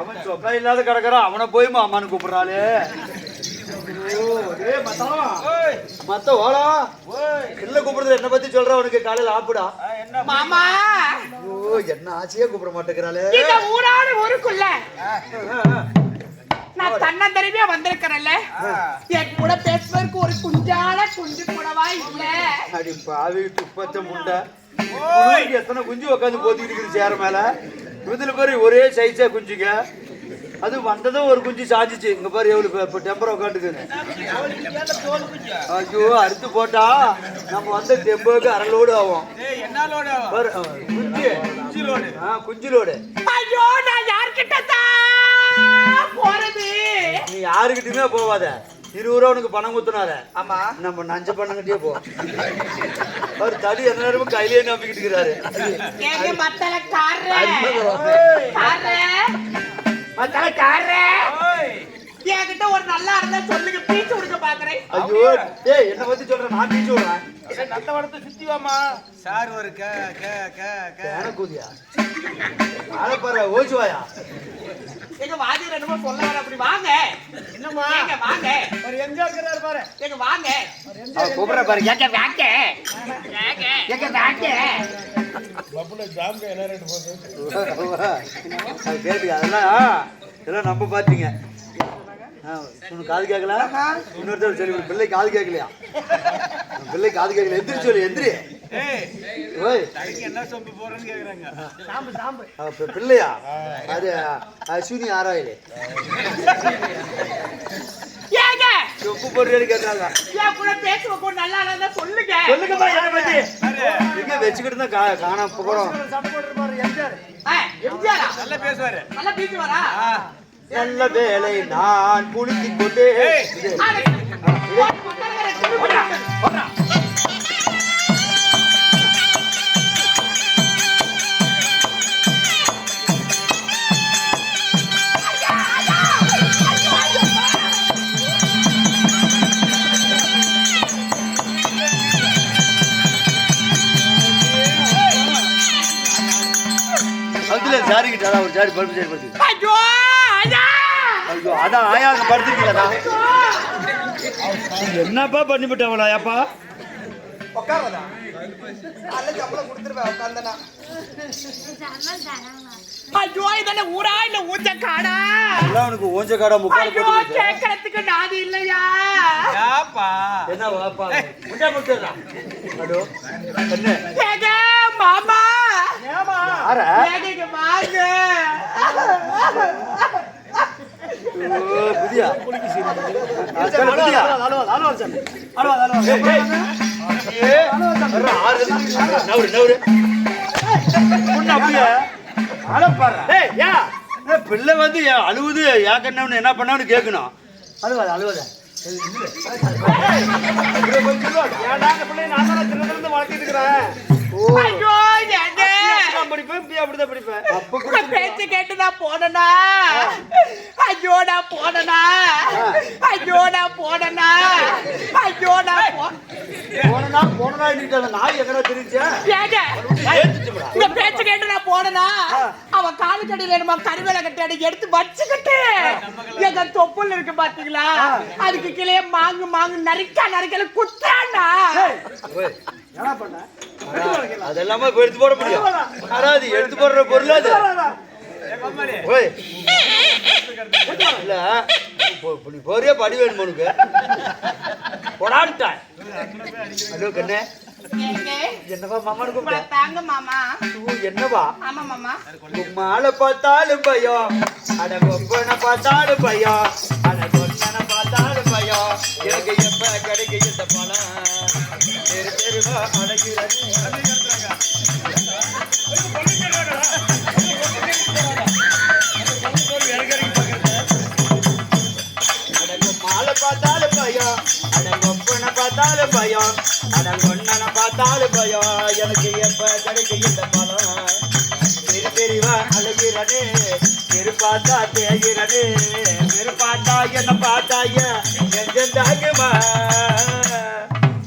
அவன் சொக்கா இல்லாத கிடக்குறான். அவனை போய் மாமான்னு கூப்பிடுறாளே. மத்த ஓலா இல்ல கூப்பிடுறது என்ன பத்தி சொல்ற உனக்கு காலையில ஆப்புடா. மாமா. ஐயோ என்ன ஆசையே கூப்பிட மாட்டேங்கிறாளே. ஊரான ஊருக்குள்ள. நான் தன்னந்தனிமையா வந்திருக்கிறேன்ல. என் கூட பேசுவதற்கு ஒரு குஞ்சான குஞ்சு கூடவா இல்ல? அடி பாவி துப்பத்த முண்டை. எத்தனை குஞ்சு உட்காந்து போத்திக்கிட்டு இருக்குது சேர மேல? இதுல பாரு ஒரே சைஸா குஞ்சுங்க. அது வந்ததும் ஒரு குஞ்சு சாஞ்சிச்சு. இங்க பாரு எவ்வளவு இப்ப டெம்பர் உட்காந்துக்குது ஐயோ அறுத்து போட்டா நம்ம வந்த டெம்போக்கு அரை லோடு ஆகும். குஞ்சு. குஞ்சு லோடு ஐயோ நான் யார்கிட்ட தான் யாருக்கிட்டயுமே போவாத இருபது ரூபா உனக்கு பணம் குத்துனார ஆமா. நம்ம நஞ்ச பண்ணங்கிட்டே போ. அவர் தடி என்ன நேரமும் கையிலேயே நம்பிக்கிட்டு இருக்கிறாரு. என்கிட்ட ஒரு நல்லா இருந்தா சொல்லுங்க. பீச்சு கொடுக்க பாக்குறேன். ஐயோ ஏய் என்ன பத்தி சொல்ற நான் பீச்சு விடுறேன். நத்த வடத்தை சுத்தி வாமா சார் ஒரு க க க கூதியா? ஆள பாரு ஓச்சுவாயா எங்க வாதியர் என்னமோ சொல்ல வர அப்படி வாங்க. என்னம்மா? எங்க வாங்க. ஒரு எங்க இருக்கிறாரு பாரு. எங்க வாங்க. கூப்பிடுற பாரு. எங்க வாங்க. எங்க வாங்க. அது கேட்டுக்க அதெல்லாம் இதெல்லாம் நம்ம பாத்தீங்க. உனக்கு காது கேட்கல? இன்னொருத்தர் சொல்லி பிள்ளை காது கேட்கலையா? பிள்ளை காது கேட்கல. எந்திரி சொல்லு எந்திரி. ஏய் ஓய். தலைக்கு என்ன சொம்பு போறேன்னு கேக்குறாங்க. சாம்பு சாம்பு. அப்ப பிள்ளையா? அது அஸ்வினி ஆராயிலே. ஏங்க? உப்பு போடுறேன்னு கேட்டாங்க. சொல்லுங்க. சொல்லுங்கப்பா யாரை பத்தி. எங்க வச்சுக்கிட்டு தான் காணாம போறோம் நல்லா பேசுவாரு. நல்லா நல்ல வேலை நான் குளித்துக் கொண்டே அதான் ஒரு சாரி பருப்பு சாரி படுத்து. ஐயோ ஐயா! அதான் ஆயா அங்க படுத்துருக்கீங்களா என்னப்பா பண்ணிவிட்டவளா ஏப்பா உட்காரதா அல்ல சம்பளம் கொடுத்துருவேன் உட்காந்தனா ஐயோ இதென்ன ஊரா இல்ல ஊஞ்ச காடா எல்லாம் உனக்கு ஓஞ்ச காடா முக்கால ஐயோ போட்டு கேட்கறதுக்கு நாதி இல்லையா? ஏப்பா. என்ன வாப்பா? முட்டா முட்டா ஹலோ என்ன? ஏங்க மாமா. பிள்ளை வந்து ஏன் அழுவுது ஏக்கண்ணவனு என்ன பண்ணவனு கேட்கணும் அழுவாத அழுவாத. ஏன்டா பிள்ளைய நான் தானே இருந்து வளர்த்திட்டு இருக்கிறேன்? நான் படிப்பேன் இப்படி அப்படிதான் படிப்பேன் அப்ப கூட உங்க பேச்சு கேட்டு நான் போனனா ஐயோ நான் போனனா ஐயோ நான் போனனா ஐயோ நான் போனனா போனனா நாய் எங்கடா பேச்சு கேட்டு நான் போனனா அவன் காலு கடையில என்னமோ கருவேல கட்டி எடுத்து வச்சுக்கிட்டு. எங்க தொப்புள் இருக்கு பாத்தீங்களா? அதுக்கு கீழே மாங்கு மாங்கு நரிக்கா நரிக்கல குத்தாண்டா என்ன பண்ண? அதெல்லாம இப்ப எடுத்து போட முடியும். அதாவது எடுத்து போடுற பொருள் அது. ஓய். இல்ல போறியா? படி வேணும் உனக்கு? போடான்ட்டான் ஹலோ கண்ணே. என்னவா மாமான்னு கூப்பிட்டேன் தாங்க மாமா. என்னவா? ஆமா மாமா. மாலை பார்த்தாலும் பயம். அட கொப்பனை பார்த்தாலும் பயம். பயம். அடங்கொப்பனை பார்த்தாலும் பயம். அடங்கொன்னனை பார்த்தாலும் பயம். எனக்கு எப்ப கிடைக்கும் இந்த பழம் பெரு பெரியவா அழகிறனே பெரு பார்த்தா தேகிறனே. பெரு பார்த்தா என்ன பார்த்தாய? எங்கெந்தாகுமா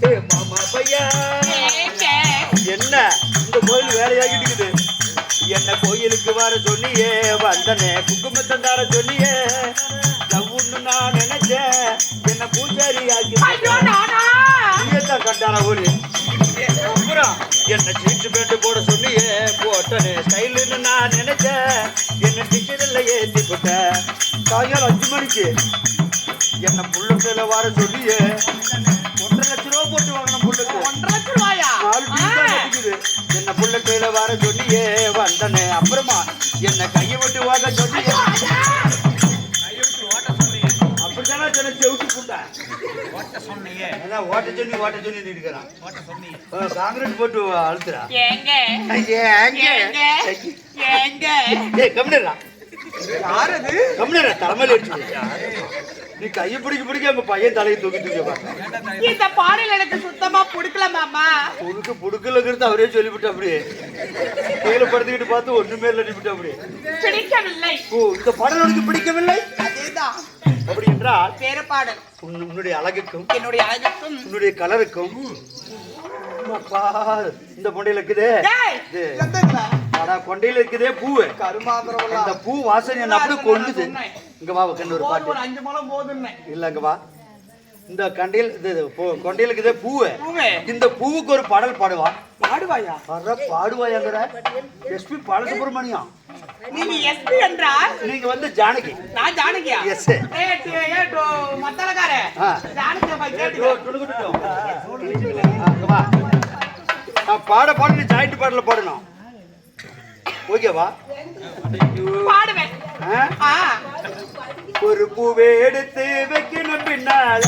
ஏ மாமா பையன் ஏங்க வேலையாகிட்டு இருக்குது. என்ன கோயிலுக்கு வர சொன்னியே வந்தனே குங்குமத்தம் தர சொன்னியே. கண்டான ஒரு அப்புறம் என்ன சீட்டு பேட்டு போட சொன்னியே போட்டனே. ஸ்டைலுன்னு நான் நினைச்சேன். என்ன டிக்கெட்ல ஏத்தி போட்டேன் சாயங்காலம் அஞ்சு மணிக்கு. என்ன புள்ளுக்குள்ள வர சொல்லியே ஒன்றரை லட்ச ரூபா போட்டு வாங்கின புள்ளுக்கு ஒன்றரை லட்சம் ரூபாயா. என்ன புள்ளுக்குள்ள வர சொல்லியே வந்தனே. அப்புறமா என்ன கையை விட்டு வாங்க சொல்லியே அதான் ஓட்ட சொல்லி ஓட்ட சொல்லி இருக்கிறான். காங்கிரஸ் போட்டு அழுத்துறா. ஏங்க? ஏங்க? ஏங்க? ஏங்க? ஏய் கம்மிடுறா யார் அது? கம்மிடுறா தலைமையில அடிச்சு நீ கையை பிடிக்க பிடிக்க உங்க பையன் தலையை தூக்கி தூக்கி இந்த பாடல் எனக்கு சுத்தமா பிடிக்கல மாமா உனக்கு புடுக்கலங்கிறது அவரே சொல்லிவிட்டு அப்படியே. கீழே படுத்துக்கிட்டு பார்த்து ஒண்ணுமே இல்லை அப்படியே. பிடிக்கவில்லை. ஓ இந்த பாடல் உனக்கு பிடிக்கவில்லை? அதேதான். அப்படி என்றால் வேற பாடல். உன்- உன்னுடைய அழகுக்கும் என்னுடைய அழகுக்கும். உன்னுடைய கலருக்கும் இந்த கொண்டையில இருக்குதே கொண்டையில இருக்குதே பூவு. கருமாந்திரம் அந்த பூ வாசனை என்ன அப்படியே கொண்டுது. இங்க வா கண்ணு ஒரு பாட்டு. அஞ்சு முழம் போதுன்னு இல்ல இங்க வா. இந்த கண்டையில் இது பூ- கொண்டையில இருக்குதே பூவு. பூவே. இந்த பூவுக்கு ஒரு பாடல் பாடுவா. பாடுவாயா? வர்ற பாடுவாயாங்கிற. எஸ்பி பாலசுப்ரமணியம் நீங்க எஸ்பி என்றால்? நீங்க வந்து ஜானகி. நான் ஜானகியா? ஏட்டு மத்தலக்கார பாட பாட நீ ஜாயிண்ட் பாடல பாடணும். ஓகேவா? பாடுவேன். ஒரு பூவை எடுத்து வைக்கணும் பின்னால.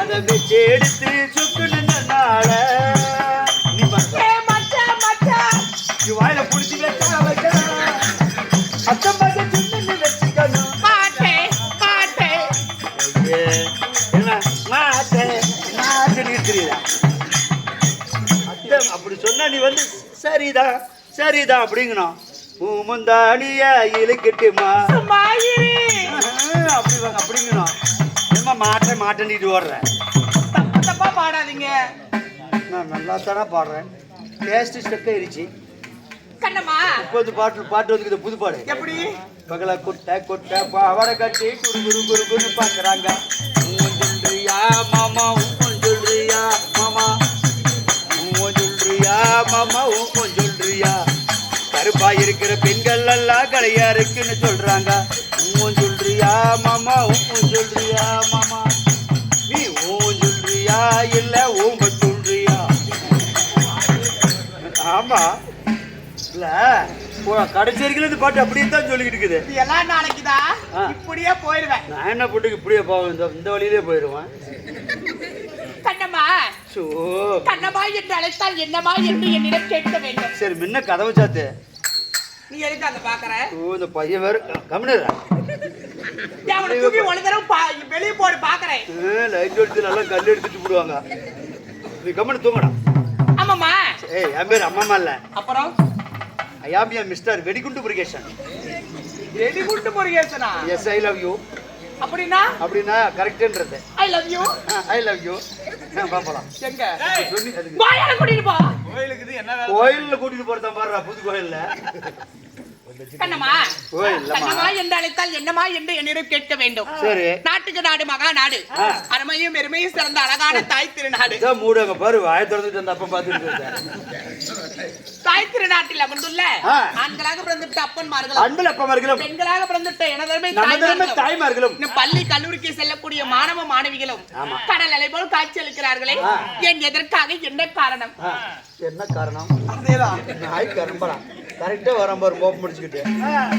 அதை வச்சு எடுத்து சுக்கணுனால நீ பாரு. ஏ மச்சான் மச்சான் நீ வாயில புடிச்சு வச்சா வச்சா அத்தம் பார்த்து சுண்ணு வச்சுக்கணும். பாட்டே ஐயே, என்ன? மாட்டே. மாட்டே இருக்கிறீரா? அப்படி சொன்னா நீ வந்து சரிதான். சரிதான் அப்படிங்கணும் முந்தானிய இழுக்கட்டுமா? அப்படி வாங்க அப்படிங்கணும் என்னமா மாட்டேன் மாட்டேன்ட்டு ஓடுறேன் தப்பு தப்பா பாடாதீங்க. நான் நல்லா தானே பாடுறேன். டேஸ்ட் ஸ்டெக் ஆயிடுச்சு கண்ணம்மா. பாட்டு பாட்டு வந்துக்குது புது பாடு. எப்படி? பகல கொட்டை கொட்டை பாவடை கட்டி குரு குரு குரு குரு சொல்றியா மாமா உன் சொல்றியா மாமா? உன் சொல்றியா மாமா உன் சொல்றியா? கருப்பா இருக்கிற பெண்கள் எல்லாம் கலையா இருக்குன்னு சொல்றாங்க. உன் சொல்றியா மாமா? உன் சொல்றியா மாமா? நீ உன் சொல்றியா இல்ல உன் சொல்றியா? ஆமா. இல்ல. கடைசி வரைக்கும் இந்த பாட்டு அப்படியே தான் சொல்லிக்கிட்டு இருக்குது. இது எல்லாம் நாளைக்குதான். இப்படியே போயிருவேன். நான் என்ன போட்டுக்கு இப்படியே போவேன்? இந்த வழியிலே போயிடுவேன் ஸோ கண்ணம்மா என்று அழைத்தால் என்னம்மா என்று என்னிடம் கேட்க வேண்டும். சரி முன்ன கதவை சாத்து. நீ எதுக்கு பாக்குற? ஓ இந்த பையன் வேறு கம்மிடுறா அவனை தூக்கி ஒரு தடவை வெளியே போடு பாக்குறேன். லைட் எடுத்து நல்லா கல் எடுத்துட்டு போடுவாங்க. நீ கம்மனு தூங்கடா. ஆமாம்மா. ஏய் என் பேர் அம்மாமா இல்ல. அப்புறம்? ஐயாமியா மிஸ்டர் வெடிகுண்டு முருகேசன். வெடிகுண்டு முருகேசனா? எஸ் ஐ லவ் யூ அப்படின்னா? அப்படின்னா கரெக்டுன்றது I love you I love you கோயிலுக்கு என்ன கோயில்ல கூட்டிட்டு போறதா பாடுறா புது கோயில்ல. கண்ணம்மா கோயில் இல்லம்மா. கண்ணம்மா என்று அழைத்தால் என்னம்மா என்று என்னிடம் கேட்க வேண்டும். சரி. நாட்டுக்கு நாடு மகா நாடு. அருமையும் பெருமையும் சிறந்த அழகான தாய் திருநாடு. மூடுங்க பாரு வாய திறந்துட்டு அந்த அப்பா பார்த்துட்டு தாய் திருநாட்டில் அமர்ந்துள்ள. ஆண்களாக பிறந்துட்ட அப்பன்மார்களும் அன்பில் அப்பா மார்களும் பெண்களாக பிறந்துட்ட எனதருமை நம்ம திறமை தாய்மார்களும் தாய்மார்களும். இன்னும் பள்ளி கல்லூரிக்கு செல்லக்கூடிய மாணவ மாணவிகளும் கடல் அலை போல் காட்சி அளிக்கிறார்களே. என் எதற்காக என்ன காரணம்? என்ன காரணம்? அதேதான் நாய் கரம்படா கரெக்டாக வராம பாரு மோப்பம் முடிச்சுக்கிட்டு